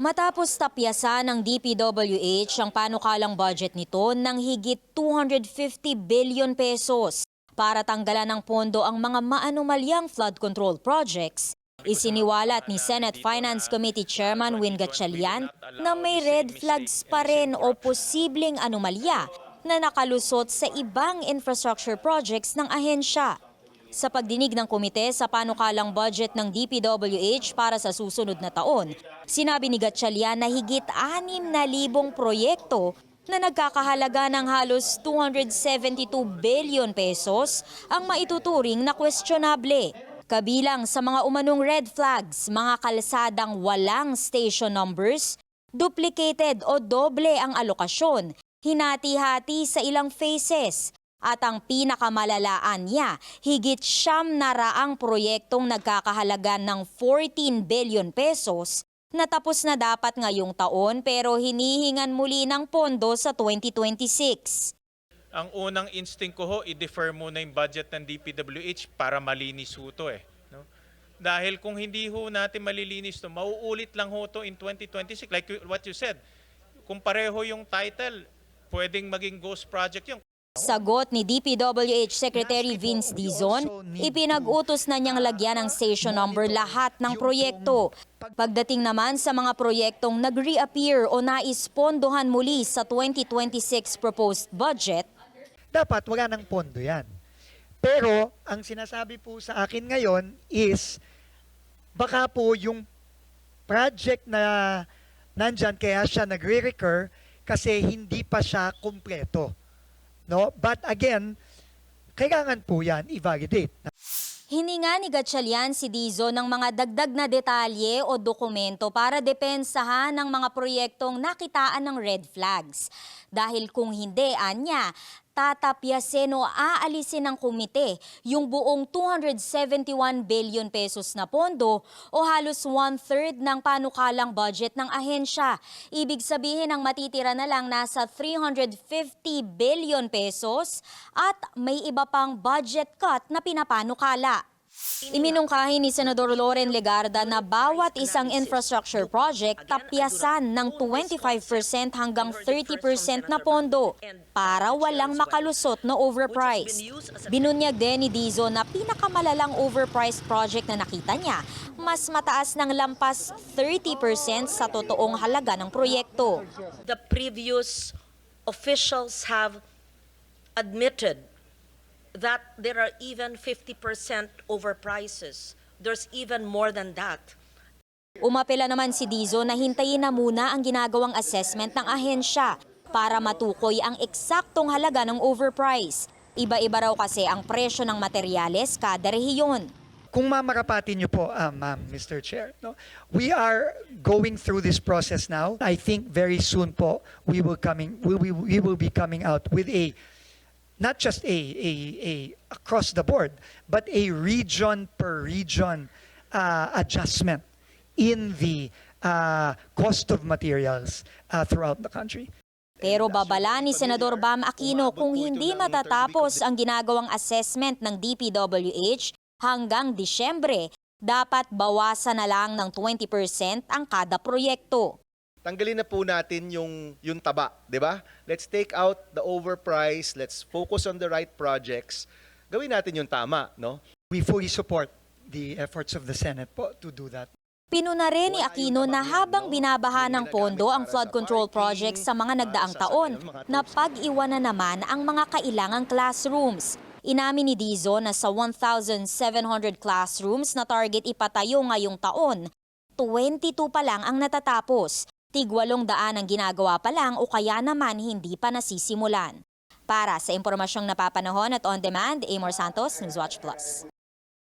Matapos tapyasan ng DPWH ang panukalang budget nito ng higit 250 billion pesos para tanggalan ng pondo ang mga maanumalyang flood control projects, isiniwalat ni Senate Finance Committee Chairman Win Gatchalian na may red flags pa rin o posibleng anomalya na nakalusot sa ibang infrastructure projects ng ahensya. Sa pagdinig ng komite sa panukalang budget ng DPWH para sa susunod na taon, sinabi ni Gatchalian na higit 6,000 proyekto na nagkakahalaga ng halos 272 billion pesos ang maituturing na questionable. Kabilang sa mga umanong red flags, mga kalsadang walang station numbers, duplicated o doble ang alokasyon, hinati-hati sa ilang phases, at ang pinakamalalaan niya, higit siyam na raang proyektong nagkakahalaga ng 14 billion pesos na tapos na dapat ngayong taon pero hinihingan muli ng pondo sa 2026. Ang unang instinct ko ho, i-defer muna yung budget ng DPWH para malinis ho to eh. No? Dahil kung hindi ho natin malilinis to, mauulit lang ho to in 2026. Like what you said, kung pareho yung title, pwedeng maging ghost project yung Sagot ni DPWH Secretary Vince Dizon, ipinag-utos na niyang lagyan ng station number lahat ng proyekto. Pagdating naman sa mga proyektong nag-reappear o naispondohan muli sa 2026 proposed budget, dapat wala ng pondo yan. Pero, ang sinasabi po sa akin ngayon is, baka po yung project na nandyan, kaya siya nagre-recur, kasi hindi pa siya kumpleto. No? But again, kailangan po yan i-validate. Hininga ni Gatchalian si Dizo ng mga dagdag na detalye o dokumento para depensahan ng mga proyektong nakitaan ng red flags. Dahil kung hindi, anya, tatapyasin o aalisin ng komite yung buong 271 billion pesos na pondo o halos one-third ng panukalang budget ng ahensya. Ibig sabihin ang matitira na lang nasa 350 billion pesos at may iba pang budget cut na pinapanukala. Iminungkahi ni Senador Loren Legarda na bawat isang infrastructure project tapyasan ng 25% hanggang 30% na pondo para walang makalusot na overprice. Binunyag din ni Dizo na pinakamalalang overpriced project na nakita niya, mas mataas ng lampas 30% sa totoong halaga ng proyekto. the previous officials have admitted that there are even 50% overprices. There's even more than that. Umapela naman si Dizo na hintayin na muna ang ginagawang assessment ng ahensya para matukoy ang eksaktong halaga ng overprice. Iba-iba raw kasi ang presyo ng materyales kada rehiyon. Kung mamarapati niyo po, ah, ma'am, Mr. Chair, no, we are going through this process now. I think very soon po, we will coming, we, we, we will be coming out with a not just a, a, a across the board, but a region per region uh, adjustment in the uh, cost of materials uh, throughout the country. Pero babala ni Senador Bam Aquino kung hindi matatapos ang ginagawang assessment ng DPWH hanggang Disyembre, dapat bawasan na lang ng 20% ang kada proyekto. Tanggalin na po natin yung yung taba, 'di ba? Let's take out the overprice, let's focus on the right projects. Gawin natin yung tama, no? We fully support the efforts of the Senate po to do that. Pinuna rin ni Aquino na habang binabaha ng pondo ang flood control projects sa mga nagdaang taon, na pag-iwanan naman ang mga kailangang classrooms. Inamin ni Dizo na sa 1,700 classrooms na target ipatayo ngayong taon, 22 pa lang ang natatapos. Tigwalong daan ang ginagawa pa lang o kaya naman hindi pa nasisimulan. Para sa impormasyong napapanahon at on demand, Amor Santos, Newswatch Plus.